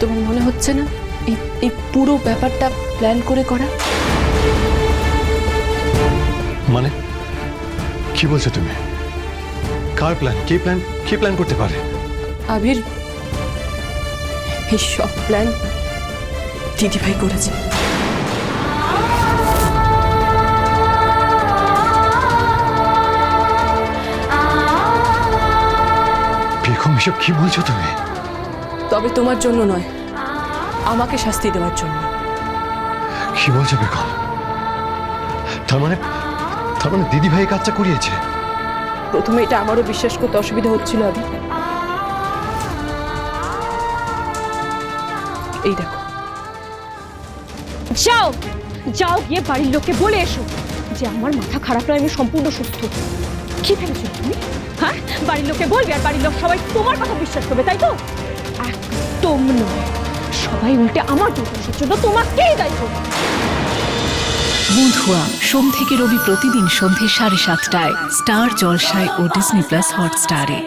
তোমার মনে হচ্ছে না? এই এই পুরো ব্যাপারটা প্ল্যান করে করা? মানে? কি বলছো তুমি? কার প্ল্যান কে প্ল্যান কে প্ল্যান করতে পারে? আবির এই সব প্ল্যান দিদিভাই করেছে। বেগম এসব কি বলছো তুমি? তবে তোমার জন্য নয় আমাকে শাস্তি দেওয়ার জন্য। কি বলছো বেগম তার মানে তার মানে দিদি ভাই কাজটা করিয়েছে? প্রথমে এটা আমারও বিশ্বাস করতে অসুবিধা হচ্ছিল আবি এই দেখো। যাও যাও গিয়ে বাড়ির লোককে বলে এসো যে আমার মাথা খারাপ নয় আমি সম্পূর্ণ সুস্থ। কি ভেবেছো তুমি? হ্যাঁ? বাড়ির লোককে বলবে আর বাড়ির লোক সবাই তোমার কথা বিশ্বাস করবে, তাই তো? একদম নয়। সবাই উল্টে আমার দুর্দশার জন্য তোমাকেই দায়ী করবে। বুধুয়া সোম থেকে রবি প্রতিদিন সন্ধে সাড়ে সাতটায় স্টার জলসায় ও ডিসনি প্লাস হটস্টারে।